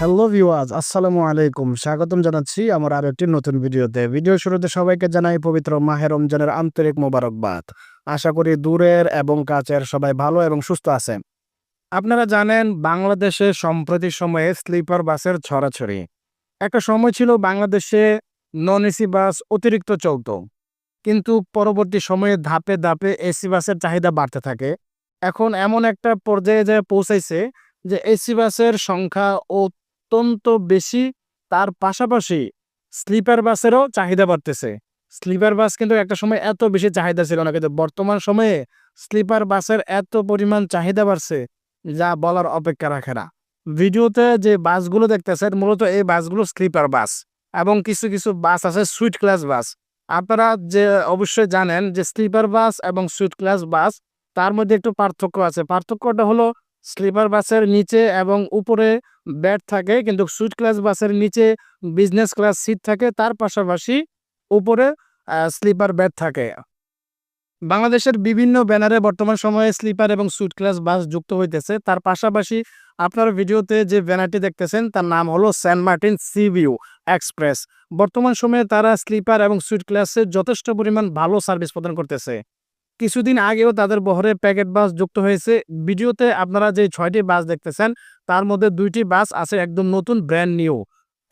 Hello ভিওয়াজ আসসালামু আলাইকুম স্বাগতম জানাচ্ছি আমার আরও একটি নতুন ভিডিওতে। ভিডিও শুরুতে সবাইকে জানাই পবিত্র মাহে রমজানের আন্তরিক মোবারকবাদ। আশা করি দূরের এবং কাছের সবাই ভালো এবং সুস্থ আছে আপনারা জানেন, বাংলাদেশে সম্প্রতি সময়ে স্লিপার বাসের ছড়াছড়ি। একটা সময় ছিল বাংলাদেশে নন এসি বাস অতিরিক্ত চলত। কিন্তু পরবর্তী সময়ে ধাপে ধাপে এসি বাসের চাহিদা বাড়তে থাকে। এখন এমন একটা পর্যায়ে যায় পৌঁছাইছে যে এসি বাসের সংখ্যা অত্যন্ত বেশি, তার পাশাপাশি স্লিপার বাসেরও চাহিদা বাড়তেছে। স্লিপার বাস কিন্তু একটা সময় এত বেশি চাহিদা ছিল না, কিন্তু বর্তমান সময়ে স্লিপার বাসের এত পরিমাণ চাহিদা বাড়ছে, যা বলার অপেক্ষা রাখে না। ভিডিওতে যে বাসগুলো দেখতেছেন, মূলত এই বাসগুলো স্লিপার বাস এবং কিছু কিছু বাস আছে সুইট ক্লাস বাস। আপনারা যে, অবশ্যই জানেন যে স্লিপার বাস এবং সুইট ক্লাস বাস, তার মধ্যে একটু পার্থক্য আছে। পার্থক্যটা হলো স্লিপার বাসের নিচে এবং উপরে বেড থাকে, কিন্তু সুইট ক্লাস বাসের নিচে বিজনেস ক্লাস সিট থাকে। তার পাশাপাশি উপরে স্লিপার বেড থাকে। বাংলাদেশের বিভিন্ন ব্যানারে বর্তমান সময়ে স্লিপার এবং সুইট ক্লাস বাস যুক্ত হইতেছে। তার পাশাপাশি আপনার ভিডিওতে যে ব্যানারটি দেখতেছেন, তার নাম হলো সেন্ট মার্টিন সিভিউ এক্সপ্রেস। বর্তমান সময়ে তারা স্লিপার এবং সুইট ক্লাসে যথেষ্ট পরিমাণ ভালো সার্ভিস প্রদান করতেছে। কিছুদিন আগেও তাদের বহরে প্যাকেট বাস যুক্ত হয়েছে। ভিডিওতে আপনারা যে ছয়টি বাস দেখতেছেন, তার মধ্যে দুইটি বাস আছে একদম নতুন ব্র্যান্ড নিউ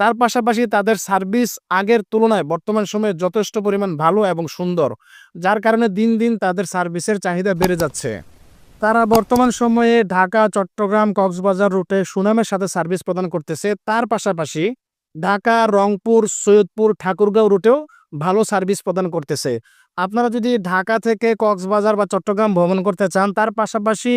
তার পাশাপাশি তাদের সার্ভিস আগের তুলনায় বর্তমান সময়ে যথেষ্ট পরিমাণ ভালো এবং সুন্দর, যার কারণে দিন দিন তাদের সার্ভিসের চাহিদা বেড়ে যাচ্ছে। তারা বর্তমান সময়ে ঢাকা, চট্টগ্রাম, কক্সবাজার রুটে সুনামের সাথে সার্ভিস প্রদান করতেছে। তার পাশাপাশি ঢাকা, রংপুর, সৈয়দপুর, ঠাকুরগাঁও রুটেও ভালো সার্ভিস প্রদান করতেছে। আপনারা যদি ঢাকা থেকে কক্সবাজার বা চট্টগ্রাম ভ্রমণ করতে চান, তার পাশাপাশি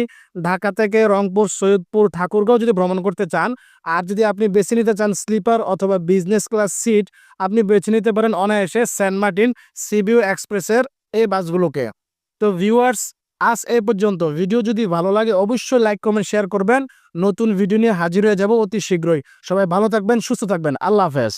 ঢাকা থেকে রংপুর, সৈয়দপুর, ঠাকুরগাঁও যদি ভ্রমণ করতে চান, আর যদি আপনি বেছে নিতে চান স্লিপার অথবা বিজনেস ক্লাস সিট আপনি বেছে নিতে পারেন অনায়াসে সেন্ট মার্টিন সিবিউ এক্সপ্রেসের এই বাসগুলোকে। তো ভিউয়ার্স আজ এই পর্যন্ত। ভিডিও যদি ভালো লাগে, অবশ্যই লাইক কমেন্ট শেয়ার করবেন। নতুন ভিডিও নিয়ে হাজির হয়ে যাব অতি শীঘ্রই। সবাই ভালো থাকবেন, সুস্থ থাকবেন। আল্লাহ হাফেজ।